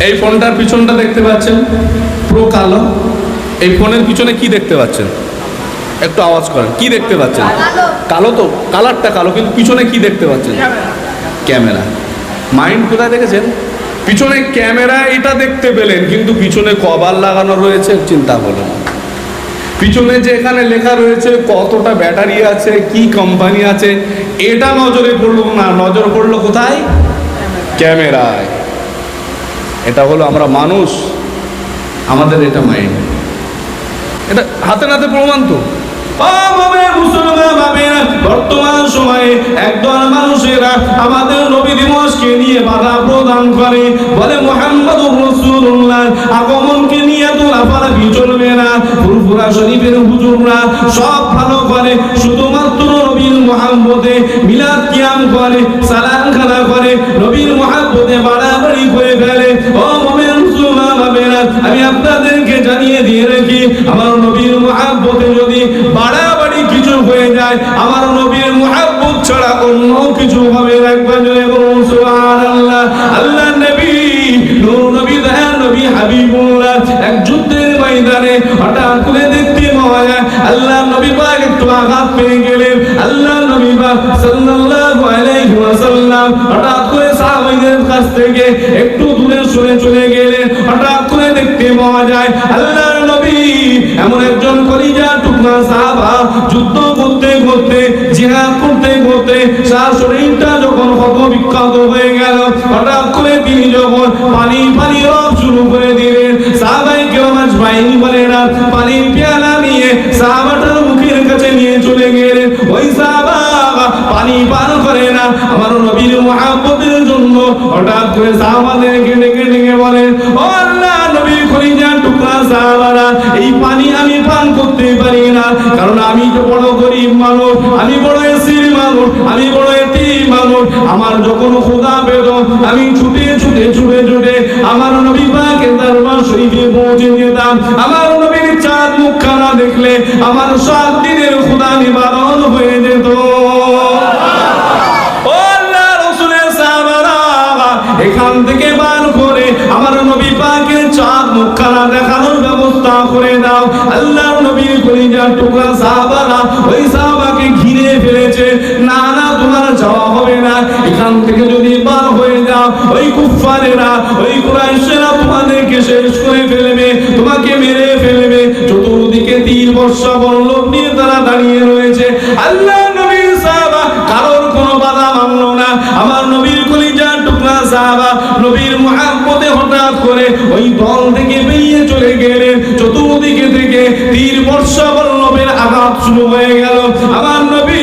এই ফোনটার পিছনটা দেখতে পাচ্ছেন? পুরো কালো। এই ফোনের পিছনে কি দেখতে পাচ্ছেন? একটু আওয়াজ করেন। কি দেখতে পাচ্ছেন? কালো। তো। কালারটা কালো কিন্তু পিছনে কি দেখতে পাচ্ছেন? ক্যামেরা। মাইন্ড কোথায় দেখেছেন? পিছনে ক্যামেরা এটা দেখতে পেলেন কিন্তু পিছনে কভার লাগানো রয়েছে চিন্তা করলেন পিছনে যে এখানে লেখা রয়েছে কতটা ব্যাটারি আছে কি কোম্পানি আছে এটা নজরে পড়ল না নজর পড়ল কোথায়? ক্যামেরায়। এটা হলো আমরা মানুষ, আমাদের এটা মাইন্ড। এটা হাতে নাতে প্রমাণ তো। বর্তমান সময়ে একদল মানুষেরা আমাদের নবী দিবসকে নিয়ে বাধা প্রদান করে। বলে মোহাম্মদ রসুল্লাহ আগমনকে নিয়ে তো লাফালাফি চলবে না। ফুরফুরা শরীফের হুজুররা সব ভালো করে। শুধুমাত্র নবীর মোহাম্মদে মিলাদ কিয়াম করে সালাম খানা করে, নবীর মোহাম্মদে বাড়াবাড়ি করে ফেলে ও মোমেন আমি আপনাদেরকে জানিয়ে দিয়ে রাখি, আমার নবীর মোহাব্বতে যদি বাড়াবাড়ি কিছু হয়ে যায়, আমার নবীর মোহাব্বত ছাড়া অন্য কিছু হবে রাখবেন আল্লাহ নবী, নূর নবী, দয়াল নবী, হাবিবুল্লাহ, এক যুদ্ধের ময়দানে হঠাৎ করে দেখতে পাওয়া যায়, আল্লাহ নবী পাক একটু আঘাত পেয়ে গেলেন, আল্লাহ নবী পাক সাল্লাল্লাহু কাছ থেকে একটু দূরে সরে চলে গেলেন হঠাৎ করে দেখতে পাওয়া যায় আল্লাহর নবী এমন একজন কলিজা টুকরা সাহাবা যুদ্ধ করতে করতে, জিহাদ করতে করতে তার শরীরটা যখন ক্ষত বিক্ষত হয়ে গেল, হঠাৎ করে তিনি যখন পানি পানি রব শুরু করে দিলেন সাহাবাই কেউ মাছ বাইনি বলে না পানির পেয়ালা নিয়ে সাহাবাটার মুখের কাছে নিয়ে চলে গেলেন। ওই সাহাবা পানি পান করে না, আমার নবীর জন্য হঠাৎ করে সাহাবাদেরকে ডেকে ডেকে বলেন ও আল্লাহ নবীর খলিজা টুকরা সাহাবারা, এই পানি আমি পান করতে পারি না। কারণ আমি তো বড় গরিব মানুষ, আমি বড় এসির মানুষ, আমি বড় এটি মানুষ, আমার যখন খোদা পেত আমি ছুটে ছুটে ছুটে ছুটে আমার নবী পাকের দরবার শরীফে পৌঁছে যেতাম। আমার নবীর চাঁদ মুখখানা দেখলে আমার সাত দিনের খোদা নিবারণ হয়ে যেত। এখান থেকে বার করে আমার নবী পাকের চাঁদ মুখখানা দেখানোর ব্যবস্থা করে দাও। আল্লাহ নবীর কলিজার টুকরা সাহাবারা ওই সাহাবাকে ঘিরে ফেলেছে। না না, তোমার যাওয়া হবে না। এখান থেকে যদি বার হয়ে যাও, ওই কুফারেরা ওই কুরাইশেরা তোমাদেরকে শেষ করে ফেলবে, তোমাকে মেরে ফেলবে। চতুর্দিকে তীর বর্ষা বল্লভ নিয়ে তারা দাঁড়িয়ে রয়েছে। আল্লাহ নবীর সাহাবা কারোর কোনো বাধা মানলো না। আমার নবীর দল থেকে বেরিয়ে চলে গেলেন। চতুর্দিকে থেকে তীর বর্ষা বল্লভের আঘাত শুরু হয়ে গেল। আমার নবী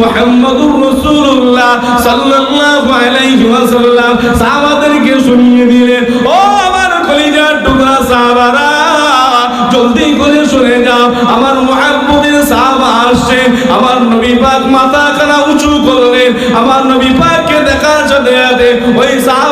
মুহাম্মদুর রাসূলুল্লাহ সাল্লাল্লাহু আলাইহি ওয়াসাল্লাম সাহাবাদেরকে শুনিয়ে দিলেন, ও আমার কলিজার টুকরা সাহাবারা, জলদি করে সরে যাও। আমার মুহাম্মদের সাহাবা আসছে। আমার নবী পাক মাথা খানা উঁচু করলেন। আমার নবী পাককে দেখার সাথে সাথে ওই সাহাবা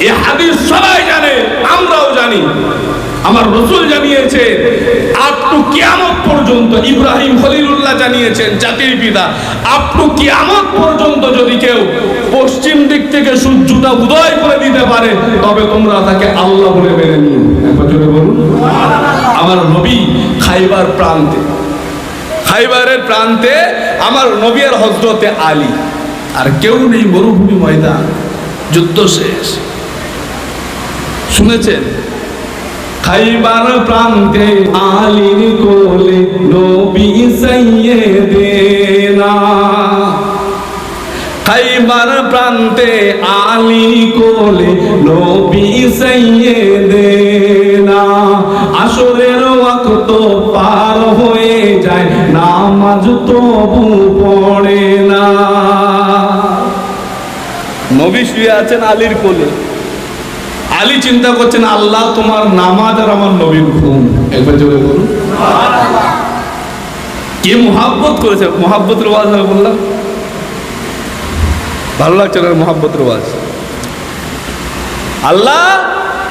এ হাদিস সবাই জানে, আমরাও জানি। আমার রসুল জানিয়েছে আপ টু কিয়ামত পর্যন্ত, ইব্রাহিম খলিলুল্লাহ জানিয়েছেন, জাতির পিতা আপ টু কিয়ামত পর্যন্ত যদি কেউ পশ্চিম দিক থেকে সূর্যটা উদয় করে দিতে পারে, তবে তোমরা তাকে আল্লাহ বলে মেনে নিও। বলুন। আমার নবী খাইবার প্রান্তে, খাইবারের প্রান্তে আমার নবী আর হজরতে আলী। আর কেউ নেই মরুভূমি ময়দান, যুদ্ধ শেষ। শুনেছেন? খাইবার প্রান্তে আলীর কোলে নবী সাইয়েদেনা। খাইবার প্রান্তে আলী কোলে নবী সাইয়েদেনা। আসরের ওয়াক্ত পার হয়ে যায়, নামাজ তবু পড়ে না। নবী শুয়ে আছেন আলীর কোলে। আলী চিন্তা করছেন, আল্লাহ তোমার নামাজ আর আমার নবীর ঘুম। একবার জোরে বলুন। কে মোহাব্বত করেছে? মোহাব্বতের ওয়াজ আমি বললাম। ভালো লাগছে না মোহাব্বতের ওয়াজ? আল্লাহ,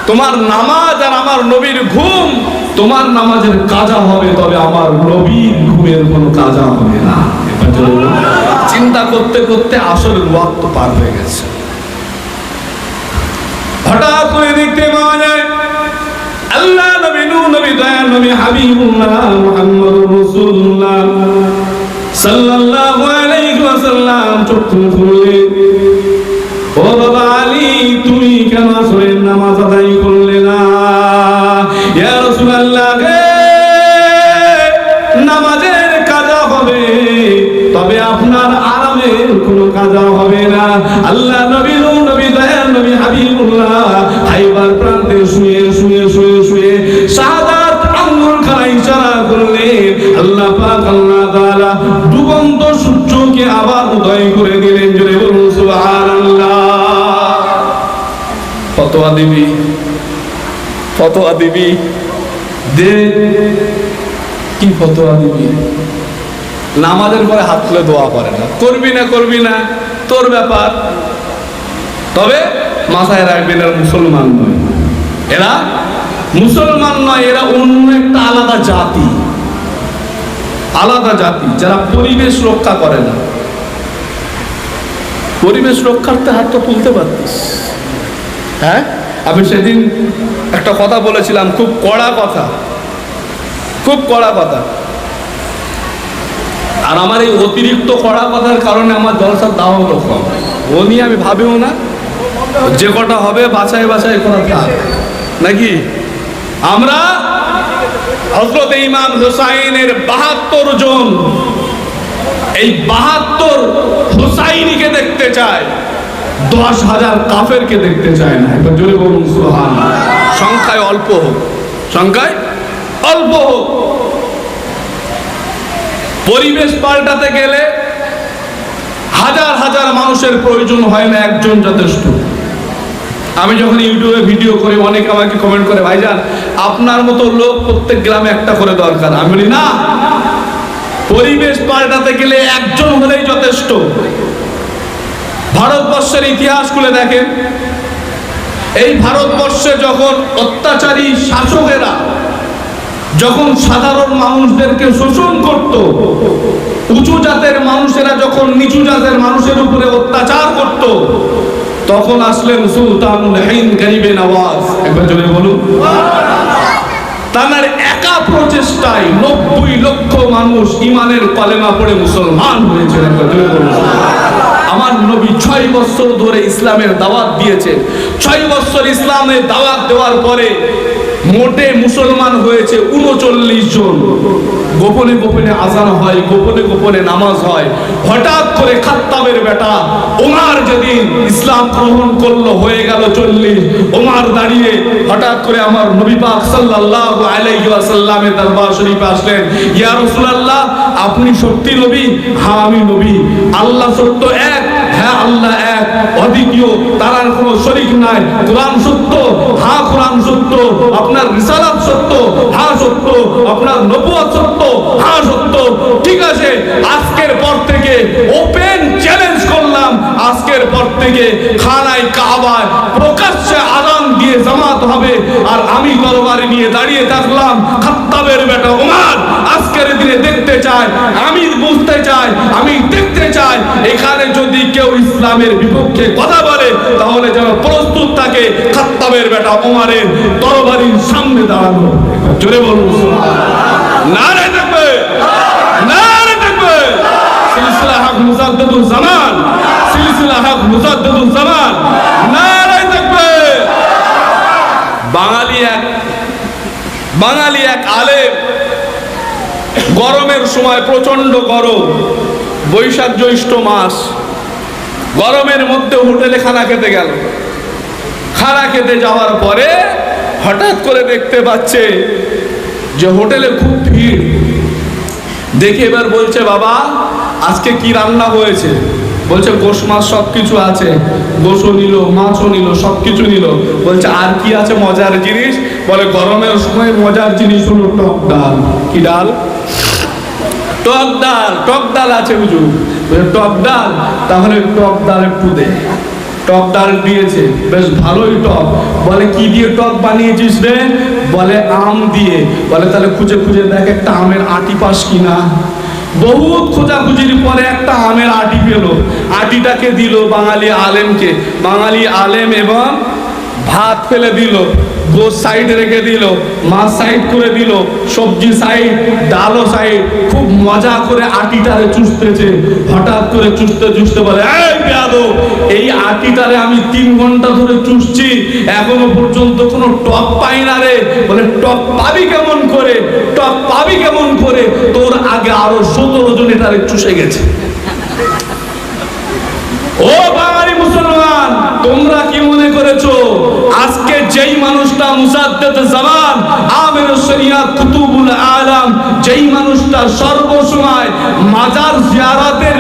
তোমার নামাজ আর আমার নবীর ঘুম, তোমার নামাজের কাজা হবে, তবে আমার নবীর ঘুমের কোনো কাজা হবে না। চিন্তা করতে করতে আসল ওয়াক্ত পার হয়ে গেছে। হঠাৎ করে দেখতে পাওয়া যায় আল্লাহ নবী নূহ নবী, দয়াল নবী, হাবিবুল্লাহ, মুহাম্মদুর রাসূলুল্লাহ। সাল্লাল্লাহু আলাইহি ওয়াসাল্লাম, চোখ ফতোয়া দিবি। ফতোয়া দিবি। দে। কি ফতোয়া দিবি? নামাজের পরে হাত তুলে দোয়া করে না। করবি না করবি না, তোর ব্যাপার। তবে মাথায় রাখবেন, এরা মুসলমান নয়। এরা মুসলমান নয়, এরা অন্য একটা আলাদা জাতি। আলাদা জাতি, যারা পরিবেশ রক্ষা করে না। পরিবেশ রক্ষার্থে হাতটা তুলতে পারতিস। হ্যাঁ? আমি সেদিন একটা কথা বলেছিলাম, খুব কড়া কথা। খুব কড়া কথা। আর আমার এই অতিরিক্ত কড়া কথার কারণে আমার জলসার দাম কম। ও নিয়ে আমি ভাবিও না, যে কটা হবে, বাছাই বাছাই করা থাক। নাকি? আমরা হজরত ইমাম হুসাইনের বাহাত্তর জন, এই বাহাত্তর হুসাইনিকে দেখতে চায় দশ হাজার কাফেরকে দেখতে চায় না। একবার জোরে বলুন সুহান সংখ্যায় অল্প হোক। সংখ্যায় অল্প হোক। পরিবেশ পাল্টাতে গেলে হাজার হাজার মানুষের প্রয়োজন হয় না একজন যথেষ্ট। আমি যখন ইউটিউবে ভিডিও করি, অনেকে আমাকে কমেন্ট করে, ভাইজান, আপনার মতো লোক প্রত্যেক গ্রামে একটা করে দরকার। আমি বলি, না। পরিবেশ পাল্টাতে গেলে একজন হলেই যথেষ্ট। ভারতবর্ষের ইতিহাস খুলে দেখেন। এই ভারতবর্ষে যখন অত্যাচারী শাসকেরা যখন সাধারণ মানুষদেরকে শোষণ করত, উঁচু জাতের মানুষেরা যখন নিচু জাতের মানুষের উপরে অত্যাচার করত, তখন আসলেন সুলতানুল হিন্দ গরিবে নওয়াজ। একবার জোরে বলুন। তার একা প্রচেষ্টায় নব্বই লক্ষ মানুষ ইমানের কলেমা পড়ে মুসলমান হয়েছে একবার জোরে বলুন। আমার নবী ছয় বছর ধরে ইসলামের দাওয়াত দিয়েছেন। ছয় বছর ইসলামের দাওয়াত দেওয়ার পরে মোটে মুসলমান হয়েছে উনচল্লিশ জন। গোপনে গোপনে আজান হয়, গোপনে গোপনে নামাজ হয়। হঠাৎ করে খাত্তাবের বেটা ওমার যেদিন ইসলাম গ্রহণ করল, হয়ে গেল চল্লিশ। ওমার দাঁড়িয়ে হঠাৎ করে আমার নবী পাক সাল্লাল্লাহু আলাইহি ওয়াসাল্লামের দরবার শরীফে আসলেন। ইয়া রাসূলুল্লাহ, আপনি সত্যি নবী? হ্যাঁ আমি নবী। আল্লাহ সত্য এক আল্লাহ এক, অদ্বিতীয় তার আর কোনো শরীক নাই। কোরআন সত্য হ্যাঁ কোরআন সত্য, আপনার রিসালাত সত্য হ্যাঁ সত্য, আপনার নবুয়ত সত্য হ্যাঁ সত্য। ঠিক আছে, আজকের পর থেকে ওপেন চ্যালেঞ্জ করলাম। আজকের পর থেকে খানায় কাবায় প্রকাশ্যে আদান দিয়ে জামাত হবে। আর আমি তরবারি নিয়ে দাঁড়িয়ে থাকলাম, খাত্তাবের বেটা ওমর। আজকের দিনে দেখতে চাই আমি বুঝতে চাই আমি এখানে যদি কেউ ইসলামের বিপক্ষে কথা বলে, তাহলে যেন প্রস্তুত থাকে খাত্তাবের বেটা ওমারের তরবারির সামনে দাঁড়ানো। জোরে বলুন দেখবে, নারে দেখবে। হক মুজাদ্দিদুল জামান, সিলসিলা হক নারে দেখবে। বাঙালি এক বাঙালি এক আলেম, গরমের সময় প্রচণ্ড গরম। বৈশাখ জ্যৈষ্ঠ মাস। গরমের মধ্যে হোটেলে খানা খেতে গেল। খানা খেতে যাওয়ার পরে হঠাৎ করে দেখতে পাচ্ছে যে হোটেলে খুব ভিড়। দেখে এবার বলছে, বাবা, আজকে কি রান্না হয়েছে? বলছে, গোশ মাছ সব কিছু আছে। গোশও নিল, মাছও নিল সব কিছু নিল। বলছে, আর কি আছে মজার জিনিস? বলে, গরমের সময় মজার জিনিস হলো টক ডাল। কি ডাল? টক ডাল টক ডাল আছে হুজুর। টক ডাল? তাহলে টক ডাল একটু দে। টক ডাল দিয়েছে, বেশ ভালোই টক। বলে, কি দিয়ে টক বানিয়েছিস রে? বলে, আম দিয়ে। বলে, তাহলে খুঁজে খুঁজে দেখ একটা আমের আটি পাস কিনা। বহুত খোঁজাখুঁজির পরে একটা আমের আটি পেল। আটিটাকে দিল বাঙালি আলেমকে। বাঙালি আলেম এবং ভাত ফেলে দিল গোস সাইড রেখে দিল, মাছ সাইড করে দিল, সবজি সাইড ডালও সাইড খুব মজা করে আটিটারে চুষতেছে। হঠাৎ করে চুষতে চুষতে বলে, এই আটিটারে আমি তিন ঘণ্টা ধরে চুষছি, এখনও পর্যন্ত কোনো টপ পাই না রে। বলে টপ পাবি কেমন করে? টপ পাবি কেমন করে? তোর আগে আরও সতেরো জন এটারে চুষে গেছে। ও বাঙালি মুসলমান, তোমরা কি মনে করেছ? যেই মানুষটা মুসাদ্দেদ জামান আমির শরিয়া কুতুবুল আলাম যেই মানুষটা সর্বসময় মাজার জিয়ারাতের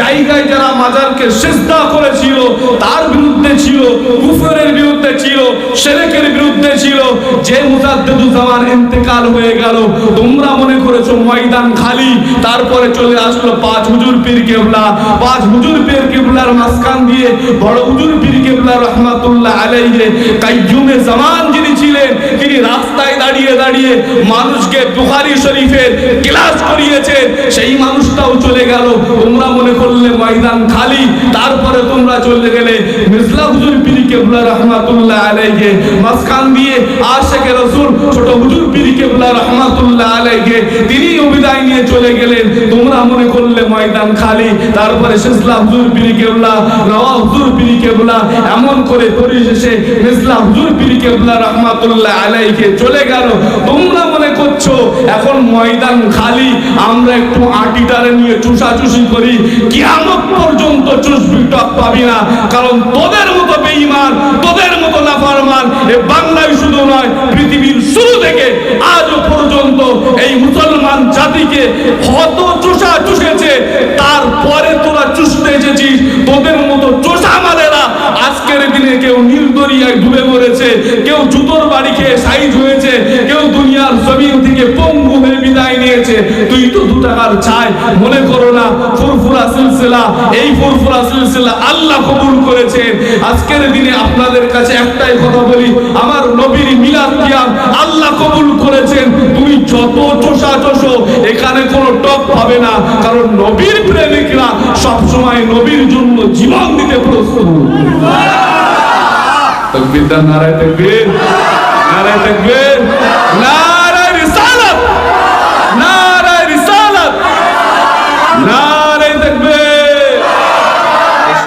জায়গায় যারা মাজারকে সিজদা করেছিল, তার বিরুদ্ধে ছিল, কুফরের বিরুদ্ধে ছিল, শিরকের বিরুদ্ধে ছিল। যে মুসাদ্দেদুল জামান ইন্তেকাল হয়ে গেল, তোমরা মনে করেছ ময়দান খালি, তারপরে চলে আসলো পাঁচ হুজুর পীর কেবলা। পাঁচ হুজুর পীর কেবলার মাঝখান দিয়ে বড় হুজুর পীর কেবলা রহমাতুল্লাহ আলাইহি, কাইয়ুমে জামান যিনি ছিলেন, তিনি রাস্তায় দাঁড়িয়ে দাঁড়িয়ে মানুষকে বুখারী শরীফের ক্লাস করিয়েছেন সেই মানুষটাও চলে গেল। তোমরা মনে করলে ময়দান খালি, তারপরে তোমরা চলে গেলে মিসলা হুজুর পীর কেবলা রহমাতুল্লাহ আলাইহি, মাঝখান দিয়ে আশেকে রাসূল, ছোট হুজুর পীর কেবলা রহমাতুল্লাহ আলাইহি, তিনি বিদায় নিয়ে চলে গেলেন। তোমরা মনে করলে ময়দান খালি, তারপরে শেষলা হুজুর পীর কেবলা রওয়া হুজুর পীর কেবলা এমন করে পরিশেষে মিসলা হুজুর পীর কেবলা রহমাতুল্লাহ আলাইহি চলে গেল। তোমরা মনে করছ এখন ময়দান খালি, আমরা একটু আটিটারে নিয়ে চুষাচুষি করি, কিয়ামত পর্যন্ত চুষবি টক পাবি না। কারণ তোদের মতো বেঈমান, তোদের মতো নাফরমান, এ বাংলায় শুধু নয়, পৃথিবীর শুরু থেকে আজও পর্যন্ত এই মুসলমান জাতিকে হত ডুবে মরেছে, কেউ জুতোর বাড়ি খেয়ে সাইজ হয়েছে, কেউ দুনিয়ার জমিন থেকে পঙ্গু হয়ে বিদায় নিয়েছে। তুই তো দু টাকার চাই, মনে করো না, ফুরফুরা সিলসিলা, এই ফুরফুরা সিলসিলা আল্লাহ কবুল করেছেন আজকের দিনে আপনাদের কাছে একটাই কথা বলি, আমার নবীর মিলাদ কিয়াম আল্লাহ কবুল করেছেন। তুমি যত চোষা চোষো, এখানে কোনো টপ পাবে না, কারণ নবীর প্রেমিকরা সবসময় নবীর জন্য জীবন দিতে প্রস্তুত। তকবীর দান নারায় তকবির নারায় তকবির না